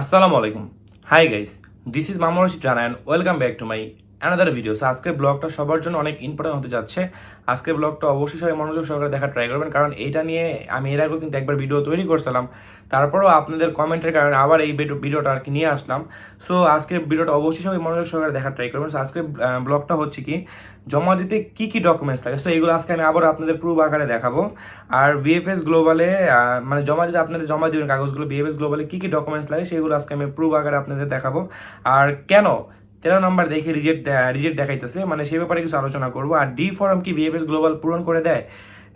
আসসালামু আলাইকুম। Hi guys this is মামরশিদ Rana and welcome back to my another video so আজকের ব্লগটা সবার জন্য অনেক ইম্পর্টেন্ট হতে যাচ্ছে। আজকের ব্লগটা অবশ্যই সবাই মনোযোগ সহকারে দেখা ট্রাই করবেন। কারণ এটা নিয়ে আমি এর আগেও কিন্তু একবার ভিডিও তৈরি করছিলাম। তারপরেও আপনাদের কমেন্টের কারণে আবার এই ভিডিওটা আর কি নিয়ে আসলাম। সো আজকের ভিডিওটা অবশ্যই সবাই মনোযোগ সহকারে দেখা ট্রাই করবেন। সো আজকের ব্লগটা হচ্ছে কি জমা দিতে কী কী ডকুমেন্টস লাগে সো এগুলো আজকে আমি আবার আপনাদের প্রুফ আকারে দেখাবো। আর ভিএফএস গ্লোবালে মানে জমা দিতে আপনাদের জমা দেবেন কাগজগুলো ভিএফএস গ্লোবালে কী কী ডকুমেন্টস লাগে, সেগুলো আজকে আমি প্রুফ আকারে আপনাদের দেখাবো। আর কেন তেরো নম্বর দেখে রিজেক্ট রিজেক্ট দেখাইতেছে। মানে সে ব্যাপারে কিছু আলোচনা করব। আর ডি ফর্ম কি ভিএফএস গ্লোবাল পূরণ করে দেয়?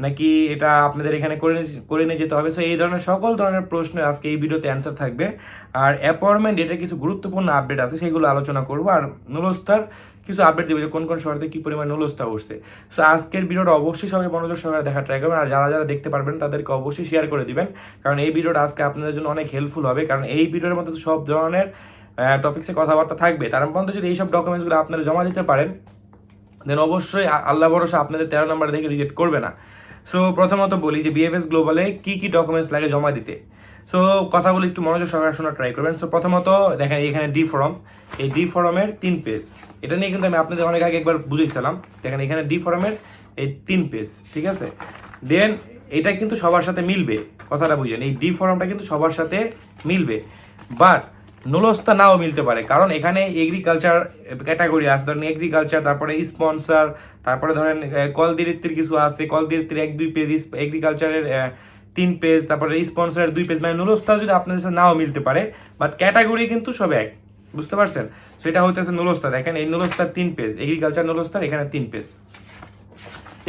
নাকি এটা আপনাদের এখানে করে নিয়ে- করে নিয়ে যেতে হবে? সো এই ধরনের সকল ধরনের প্রশ্নের আজকে এই ভিডিওতে অ্যান্সার থাকবে। আর অ্যাপয়েন্টমেন্ট এটা কিছু গুরুত্বপূর্ণ আপডেট আছে, সেগুলো আলোচনা করব। আর নুলস্তার কিছু আপডেট দেবে যে, কোন কোন শহরে কী পরিমাণ নুলস্তা উঠছে। সো আজকের ভিডিওটা অবশ্যই সবাই মনোযোগ সহকারে দেখা ট্রাই করবেন। আর যারা যারা দেখতে পারবেন, তাদেরকে অবশ্যই শেয়ার করে দিবেন। কারণ এই ভিডিওটা আজকে আপনাদের জন্য অনেক হেল্পফুল হবে। কারণ এই ভিডিওর মধ্যে সব ধরনের টপিক্সে কথাবার্তা থাকবে। তার মধ্যে যদি এইসব ডকুমেন্টসগুলো আপনারা জমা দিতে পারেন দেন অবশ্যই আল্লাহ ভরসা আপনাদের তেরো নম্বর দেখে রিজেক্ট করবে না। সো প্রথমত বলি যে বিএফএস গ্লোবালে কি কি ডকুমেন্টস লাগে জমা দিতে। সো কথাগুলো একটু মনোযোগ সহকারে শোনার ট্রাই করবেন। সো প্রথমত দেখেন এখানে ডি ফর্ম এই ডি ফর্মের তিন পেজ এটা নিয়ে কিন্তু আমি আপনাদের অনেক আগে একবার বুঝেছিলাম। দেখেন এখানে ডি ফর্মের এই তিন পেজ ঠিক আছে? দেন এটা কিন্তু সবার সাথে মিলবে। কথাটা বুঝেন। এই ডি ফর্মটা কিন্তু সবার সাথে মিলবে। বাট নুলস্তা নাও মিলতে পারে। কারণ এখানে এগ্রিকালচার ক্যাটাগরি আছে। ধরেন এগ্রিকালচার তারপরে স্পন্সর তারপরে ধরেন আহ, কল দিরিত্রির কিছু আছে। কল দিরিত্রির এক দুই পেজ এগ্রিকালচারের তিন পেজ তারপরে স্পন্সরের দুই পেজ মানে নুলস্তা যদি আপনাদের সাথে নাও মিলতে পারে বাট ক্যাটাগরি কিন্তু সব এক। বুঝতে পারছেন? সেটা হতেছে নুলস্তা দেখেন এই নুলস্তার তিন পেজ এগ্রিকালচার নুলস্তার এখানে তিন পেজ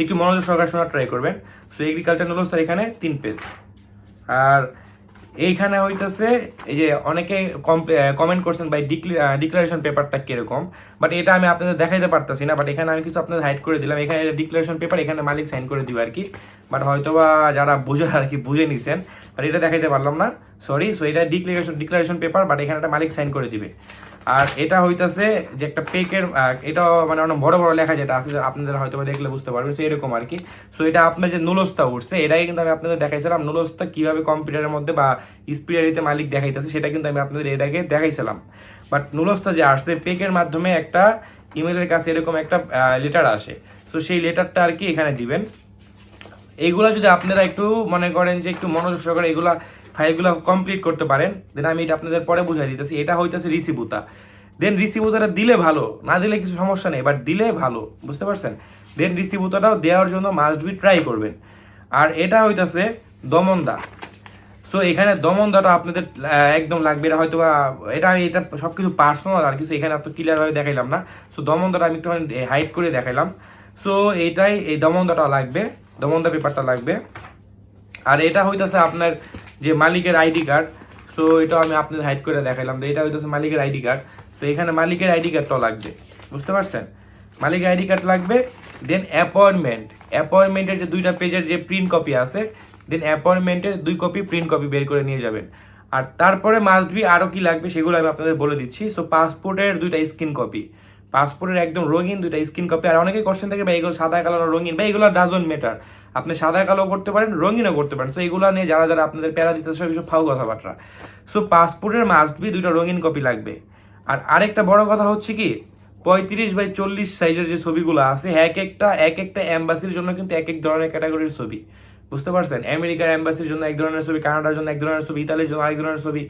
একটু মনোযোগ সহকারে শোনার ট্রাই করবেন। সো এগ্রিকালচার নুলস্তার এখানে তিন পেজ আর এইখানে হইতেছে, এই যে অনেকে কমেন্ট করছেন, ভাই ডিক্লারেশন পেপারটা কীরকম? বাট এটা আমি আপনাদের দেখাইতে পারতেছি না বাট এখানে আমি কিছু আপনাদের হাইড করে দিলাম। এখানে ডিক্লারেশন পেপার এখানে মালিক সাইন করে দিবে আর কি বাট হয়তোবা যারা বুঝে আর কি বুঝে নিছেন। বাট এটা দেখাইতে পারলাম না সরি সো এটা ডিক্লারেশন ডিক্লারেশন পেপার বাট এখানে একটা মালিক সাইন করে দিবে। আর এটা হইতাছে যে একটা পেকের এটা মানে অনেক বড় বড় লেখা যেটা আছে, আপনাদের হয়তো দেখলে বুঝতে পারবেন। সো এরকম আর কি। সো এটা আপনার যে নুলস্তা উঠছে, এটাই কিন্তু আমি আপনাদের দেখাইছিলাম। নুলস্তা কীভাবে কম্পিউটারের মধ্যে বা স্পিডারিতে মালিক দেখাইতেছে, সেটা কিন্তু আমি আপনাদের এর আগে দেখাইছিলাম। বাট নুলস্তা যে আসছে, পেকের মাধ্যমে একটা ইমেলের কাছে এরকম একটা লেটার আসে। সো সেই লেটারটা আর কি এখানে দিবেন। এইগুলা যদি আপনারা একটু মনে করেন যে একটু মনোযোগ সহকারে এগুলা ফাইলগুলো কমপ্লিট করতে পারেন। দেন আমি এটা আপনাদের পরে বুঝাই দিতেছি। এটা হইতেছে রিসিভুতা দেন রিসিভুতাটা দিলে ভালো, না দিলে কিছু সমস্যা নেই বাট দিলে ভালো, বুঝতে পারছেন? দেন রিসিভুতাটাও দেওয়ার জন্য মাস্ট বি ট্রাই করবেন। আর এটা হইতাছে দমনদা। সো এখানে দমনদাটা আপনাদের একদম লাগবে। এটা হয়তো এটা এটা সব কিছু পার্সোনাল আর কিছু এখানে এত ক্লিয়ারভাবে দেখাইলাম না। সো দমনদাটা আমি একটু হাইড করে দেখাইলাম। সো এইটাই এই দমনদাটা লাগবে, দমনদা পেপারটা লাগবে। আর এটা হইতাছে আপনার যে মালিকের আইডি কার্ড, সো এটা আমি আপনাদের হাইড করে দেখাইলাম তো এটা হইতাছে মালিকের আইডি কার্ড। তো এখানে মালিকের আইডি কার্ডটাও লাগবে, বুঝতে পারছেন? মালিকের আইডি কার্ড লাগবে দেন অ্যাপয়েন্টমেন্ট অ্যাপয়েন্টমেন্টের যে দুইটা পেজের যে প্রিন্ট কপি আছে দেন অ্যাপয়েন্টমেন্টের দুই কপি প্রিন্ট কপি বের করে নিয়ে যাবেন। আর তারপরে মাস্ট বি আরও কি লাগবে সেগুলো আমি আপনাদের বলে দিচ্ছি। সো পাসপোর্টের দুইটা স্ক্রিন কপি পাসপোর্টের একদম রঙিন দুইটা স্ক্রিন কপি আর অনেকে কোশ্চেন থাকে বা এগুলো সাদা, কালো রঙিন? বা এগুলো ডাজন মেটার আপনি সাদা, কালো করতে পারেন, রঙিনও করতে পারেন। সো এগুলো নিয়ে যারা যারা আপনাদের প্যারা দিতে সব কিছু ফাউ কথাবার্তা। সো পাসপোর্টের মাস্ট বি দুইটা রঙিন কপি লাগবে। আর আরেকটা বড় কথা হচ্ছে কি, পঁয়ত্রিশ বাই চল্লিশ সাইজের যে ছবিগুলো আছে, এক একটা এক একটা অ্যাম্বাসির জন্য কিন্তু এক এক ধরনের ক্যাটাগরির ছবি। বুঝতে পারছেন? আমেরিকার অ্যাম্বাসির জন্য এক ধরনের ছবি, কানাডার জন্য এক ধরনের ছবি, ইতালির জন্য আরেক ধরনের ছবি।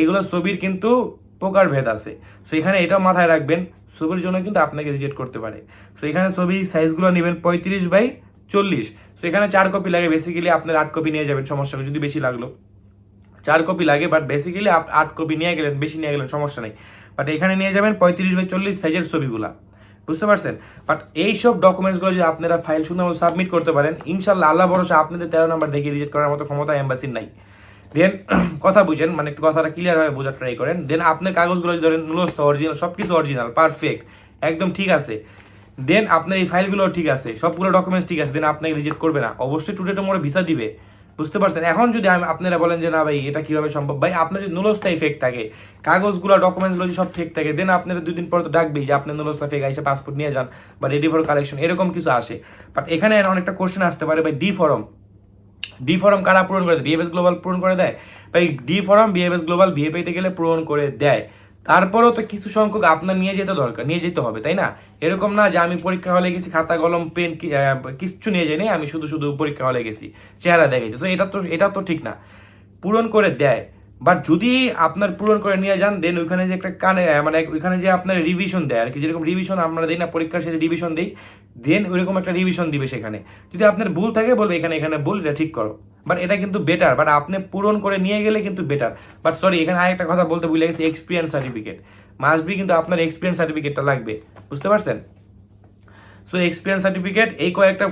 এগুলো ছবির কিন্তু প্রকার ভেদ আছে। সো এখানে এটাও মাথায় রাখবেন, ছবির জন্য কিন্তু আপনাকে রিজেক্ট করতে পারে। সো এখানে ছবি সাইজগুলো নেবেন পঁয়ত্রিশ বাই চল্লিশ। সো এখানে চার কপি লাগে বেসিক্যালি আপনার আট কপি নিয়ে যাবেন, সমস্যা যদি বেশি লাগল। চার কপি লাগে বাট বেসিক্যালি আট কপি নিয়ে গেলেন, বেশি নিয়ে গেলেন, সমস্যা নেই। বাট এখানে নিয়ে যাবেন পঁয়ত্রিশ বাই চল্লিশ সাইজের ছবিগুলা। বুঝতে পারছেন? বাট এইসব ডকুমেন্টসগুলো যদি আপনারা ফাইল সুন্দর সাবমিট করতে পারেন ইনশাল্লাহ আল্লাহ ভরসা, আপনাদের তেরো নাম্বার দেখে রিজেক্ট করার মতো ক্ষমতা এম্বাসির নাই। দেন কথা বুঝেন মানে একটু কথাটা ক্লিয়ারভাবে বোঝার ট্রাই করেন। দেন আপনার কাগজগুলো যদি ধরেন নুলস্ত অরিজিনাল সব কিছু অরিজিনাল পারফেক্ট একদম ঠিক আছে। দেন আপনার এই ফাইলগুলো ঠিক আছে, সবগুলো ডকুমেন্টস ঠিক আছে দেন আপনাকে রিজেক্ট করবে না। অবশ্যই টুডে মোড়ে ভিসা দিবে। বুঝতে পারছেন? এখন যদি আপনারা বলেন যে, না ভাই, এটা কীভাবে সম্ভব? ভাই, আপনার যদি নুলস্তাই ফেক থাকে, কাগজগুলো ডকুমেন্টসগুলো যদি সব ফেক থাকে দেন আপনারা দুদিন পর তো ডাকবেই যে আপনি নুলস্তা ফেক এসে পাসপোর্ট নিয়ে যান বা রেডি ফর কালেকশন এরকম কিছু আসে। বাট এখানে অনেকটা কোশ্চেন আসতে পারে, ভাই ডি ফরম ডি ফর্ম কারা পূরণ করে দেয়? বিএফএস গ্লোবাল পূরণ করে দেয়? ভাই ডি ফর্ম বিএফএস গ্লোবাল ভিএফআইতে গেলে পূরণ করে দেয়। তারপরেও তো কিছু সংখ্যক আপনার নিয়ে যেতে দরকার, নিয়ে যেতে হবে, তাই না? এরকম না যে আমি পরীক্ষা হলে গেছি, খাতা, কলম, পেন কিচ্ছু নিয়ে যাই আমি শুধু শুধু পরীক্ষা হলে গেছি, চেহারা দেখেছি তো এটা তো এটা তো ঠিক না। পূরণ করে দেয়। বাট যদি আপনার পূরণ করে নিয়ে যান দেন ওইখানে যে একটা কানে মানে ওইখানে যে আপনার রিভিশন দেয়, আর কি যেরকম রিভিশন আমরা দিই না, পরীক্ষার শেষে রিভিশন দিই দেন ওইরকম একটা রিভিশন দিবে সেখানে। যদি আপনার ভুল থাকে, বলবে এখানে এখানে ভুল, এটা ঠিক করো। বাট এটা কিন্তু বেটার বাট আপনি পূরণ করে নিয়ে গেলে কিন্তু বেটার বাট সরি এখানে আরেকটা কথা বলতে ভুলে গেছি এক্সপিরিয়েন্স সার্টিফিকেট মাস্ট বি কিন্তু আপনার এক্সপিরিয়েন্স সার্টিফিকেটটা লাগবে। বুঝতে পারছেন? সো এক্সপিরিয়েন্স সার্টিফিকেট এই কয়েকটা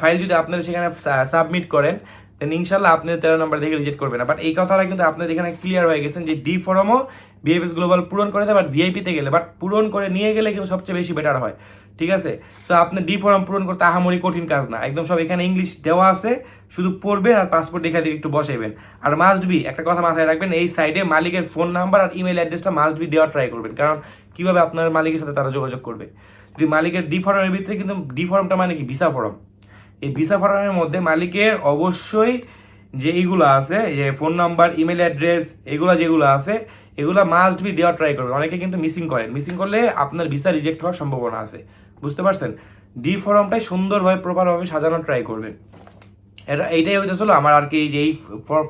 ফাইল যদি আপনারা সেখানে সাবমিট করেন দেন ইনশাল্লাহ আপনি তেরো নম্বর দেখে রিজেক্ট করবে না। বাট এই কথাটা কিন্তু আপনাদের এখানে ক্লিয়ার হয়ে গেছেন যে ডি ফরমও বিএফএস গ্লোবাল পূরণ করে দেয় বাট ভিআইপিতে গেলে। বাট পূরণ করে নিয়ে গেলে কিন্তু সবচেয়ে বেশি বেটার হয়। ঠিক আছে? সো আপনি ডি ফর্ম পূরণ করতে আহামরি কঠিন কাজ না। একদম সব এখানে ইংলিশ দেওয়া আছে, শুধু পড়বেন আর পাসপোর্ট দেখা দিয়ে একটু বসাইবেন। আর মাস্ট বি একটা কথা মাথায় রাখবেন, এই সাইডে মালিকের ফোন নাম্বার আর ইমেল অ্যাড্রেসটা মাস্ট বি দেওয়া ট্রাই করবেন। কারণ কীভাবে আপনার মালিকের সাথে তারা যোগাযোগ করবে? যদি মালিকের ডি ফর্মের ভিতরে কিন্তু ডি ফর্মটা মানে কি? ভিসা ফর্ম এই ভিসা ফর্মের মধ্যে মালিকের অবশ্যই যে এইগুলো আছে, যে ফোন নাম্বার, ইমেল অ্যাড্রেস, এগুলো যেগুলো আছে, এগুলো মাস্ট বি দেওয়ার ট্রাই করবেন। অনেকে কিন্তু মিসিং করেন। মিসিং করলে আপনার ভিসা রিজেক্ট হওয়ার সম্ভাবনা আছে। বুঝতে পারছেন? ডি ফর্মটাই সুন্দরভাবে প্রপারভাবে সাজানোর ট্রাই করবেন। এটা এইটাই হইতেছিল আমার আর কি এই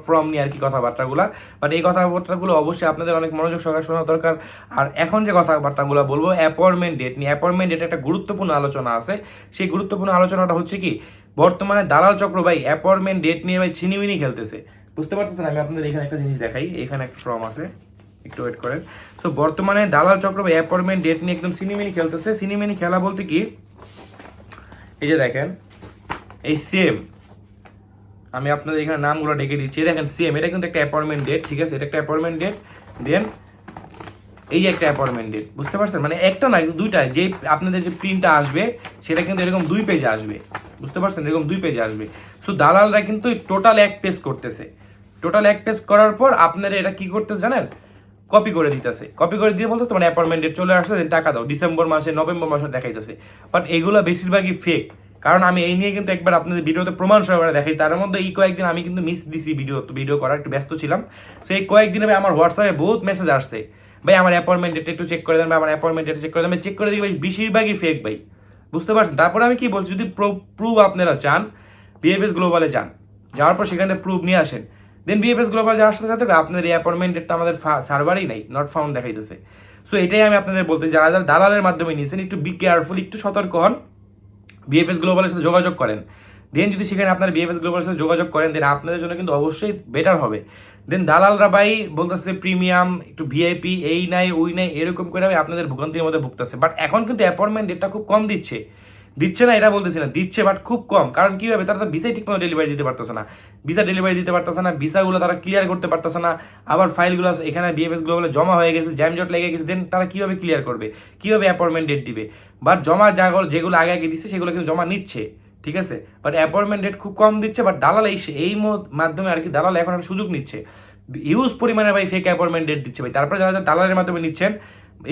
ফর্ম নিয়ে আর কি কথাবার্তাগুলো। বাট এই কথাবার্তাগুলো অবশ্যই আপনাদের অনেক মনোযোগ সহকারে শোনা দরকার। আর এখন যে কথাবার্তাগুলো বলব অ্যাপয়েন্টমেন্ট ডেট নিয়ে অ্যাপয়েন্টমেন্ট ডেট একটা গুরুত্বপূর্ণ আলোচনা আছে। সেই গুরুত্বপূর্ণ আলোচনাটা হচ্ছে কি, বর্তমানে দালাল চক্র ভাই অ্যাপয়েন্টমেন্ট ডেট নিয়ে ভাই ছিনিমিনি খেলতেছে। বুঝতে পারতেছেন? আমি আপনাদের এখানে একটা জিনিস দেখাই, এখানে একটা ফর্ম আছে। একটু ওয়েট করেন। সো বর্তমানে দালাল চক্র ভাই অ্যাপয়েন্টমেন্ট ডেট নিয়ে একদম সিনিমিনি খেলতেছে। সিনিমিনি খেলা বলতে কি, এই যে দেখেন, এই সেম আমি আপনাদের এখানে নামগুলো ডেকে দিচ্ছি। দেখেন সেম এটা কিন্তু একটা অ্যাপয়েন্টমেন্ট ডেট ঠিক আছে? এটা একটা অ্যাপয়েন্টমেন্ট ডেট দেন এই একটা অ্যাপয়েন্টমেন্ট ডেট বুঝতে পারছেন? মানে একটা না দুইটা, যে আপনাদের যে প্রিন্টটা আসবে, সেটা কিন্তু এরকম দুই পেজে আসবে। বুঝতে পারছেন? এরকম দুই পেজে আসবে। সো দালালরা কিন্তু টোটাল এক পেজ করতেছে। টোটাল এক পেজ করার পর আপনারা এটা কি করতেছে জানেন? কপি করে দিতেছে। কপি করে দিয়ে বলতো তোমার অ্যাপয়েন্টমেন্ট ডেট চলে আসছে টাকা দাও। ডিসেম্বর মাসে নভেম্বর মাসে দেখাইতেছে। বাট এগুলো বেশিরভাগই ফেক কারণ আমি এই নিয়ে কিন্তু একবার আপনাদের ভিডিওতে প্রমাণ সহকারে দেখাই। তার মধ্যে এই কয়েকদিন আমি কিন্তু মিস দিছি ভিডিও ভিডিও করার, একটু ব্যস্ত ছিলাম। তো এই কয়েকদিনে ভাই আমার হোয়াটসঅ্যাপে বহুত মেসেজ আসছে। ভাই, আমার অ্যাপয়েন্টমেন্ট ডেট একটু চেক করে দেন ভাই, আমার অ্যাপয়েন্টমেন্ট ডেট চেক করে দেন। চেক করে দিই ভাই, বেশিরভাগই ফেক ভাই। বুঝতে পারছেন? তারপরে আমি কি বলছি, যদি প্রুফ আপনারা চান বিএফএস গ্লোবালে যান। যাওয়ার পর সেখান প্রুফ নিয়ে আসেন। দেন বিএফএস গ্লোবাল যাওয়ার সাথে সাথে আপনাদের এই অ্যাপয়েন্টমেন্ট ডেটটা আমাদের সার্ভারই নাই নট ফাউন্ড দেখাইতেছে। সো এটাই আমি আপনাদের বলতে যারা যারা দালালের মাধ্যমে নিয়েছেন একটু বি কেয়ারফুল একটু সতর্ক হন। বিএফএস গ্লোবালের সাথে যোগাযোগ করেন। দেন যদি সেখানে আপনার বিএফএস গ্লোবালের সাথে যোগাযোগ করেন দেন আপনাদের জন্য কিন্তু অবশ্যই বেটার হবে। দেন দালালরা ভাই বলতেছে প্রিমিয়াম একটু ভিআইপি এই নাই, ওই নাই, এরকম করে আপনাদের ভোগান্তির মধ্যে ভুগতেছে। বাট এখন কিন্তু অ্যাপয়েন্টমেন্ট ডেটটা খুব কম দিচ্ছে। দিচ্ছে না, এটা বলতেছি না, দিচ্ছে বাট খুব কম। কারণ কি হবে, তারা তো ভিসাই ঠিক মতো ডেলিভারি দিতে পারতেছে না। ভিসা ডেলিভারি দিতে পারতেছে না, ভিসাগুলো তারা ক্লিয়ার করতে পারতেছে না। আবার ফাইলগুলো এখানে বিএফএস গ্লোবালে জমা হয়ে গেছে জ্যামজট লেগে গেছে দেন তারা কীভাবে ক্লিয়ার করবে? কীভাবে অ্যাপয়েন্টমেন্ট ডেট দিবে? বাট জমা যাগুলো যেগুলো আগে আগে দিচ্ছে সেগুলো কিন্তু জমা নিচ্ছে, ঠিক আছে? বাট অ্যাপয়েন্টমেন্ট ডেট খুব কম দিচ্ছে বাট দালাল এই এই মাধ্যমে আর কি দালাল এখন একটা সুযোগ নিচ্ছে। ইউজ পরিমাণে ভাই ফেক অ্যাপয়েন্টমেন্ট ডেট দিচ্ছে ভাই। তারপরে যারা দালালের মাধ্যমে নিচ্ছেন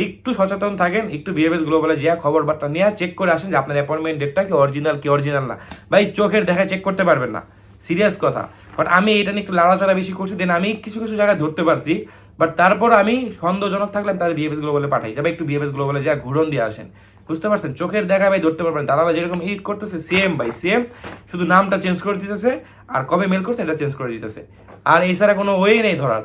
একটু সচেতন থাকেন, একটু বিহেভিয়ার্স গ্লোবালে যা খবর বার্তা নিয়ে চেক করে আসেন যে আপনার অ্যাপয়েন্টমেন্ট ডেটটা কি অরিজিনাল কি অরিজিনাল না। ভাই, চোখের দেখা চেক করতে পারবেন না। সিরিয়াস কথা। বাট আমি এটা নিয়ে একটু লাড়াচাড়া বেশি করছি দেন আমি কিছু কিছু জায়গায় ধরতে পারছি। বাট তারপর আমি সন্দেহজনক থাকলে তার বিহেভিয়ার্স গ্লোবালে পাঠাই। যাবে একটু বিহেভিয়ার্স গ্লোবালে যা ঘুরন দিয়ে আসেন। বুঝতে পারছেন? চোখের দেখা ভাই ধরতে পারবেন দালালা যেরকম এডিট করতেছে সেম ভাই সেম শুধু নামটা চেঞ্জ করে দিতেছে, আর কবে মেল করছে, এটা চেঞ্জ করে দিতেছে। আর এছাড়া কোনো ওয়ে নেই ধরার।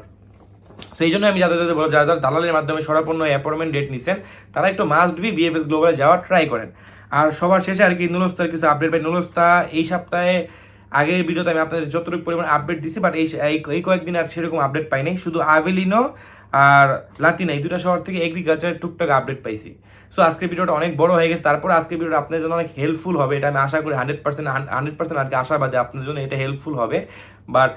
সেই জন্য আমি যাদের যাদের বলব যারা যারা দালালের মাধ্যমে সরাপন্ন অ্যাপয়েন্টমেন্ট ডেট নিছেন, তারা একটু মাস্ট বি বিএফএস গ্লোবালে যাওয়ার ট্রাই করেন। আর সবার শেষে আর কি নুলস্তার কিছু আপডেট পাই। নুলস্তা এই সপ্তাহে আগের ভিডিওতে আমি আপনাদের যতটুকু পরিমাণ আপডেট দিছি বাট এই এই- কয়েকদিন আর সেরকম আপডেট পাই নাই। শুধু আভেলিনো আর লাতিনা এই দুটো শহর থেকে এগ্রিকালচারের টুকটাক আপডেট পাইছি। সো আজকের ভিডিওটা অনেক বড় হয়ে গেছে। তারপর আজকের ভিডিওটা আপনাদের জন্য অনেক হেল্পফুল হবে। এটা আমি আশা করি হান্ড্রেড পার্সেন্ট হান্ড্রেড পার্সেন্ট আর কি আশাবাদী। আপনাদের জন্য এটা হেল্পফুল হবে। বাট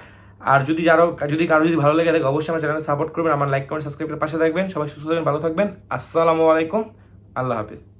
আর যদি যারা যদি কারও যদি ভালো লেগে থাকে, অবশ্যই আমার চ্যানেলে সাপোর্ট করবেন, আমার লাইক, কমেন্ট সাবস্ক্রাইবের পাশে থাকবেন। সবাই সুস্থ থাকবেন, ভালো থাকবেন। আসসালামু আলাইকুম, আল্লাহ হাফিজ।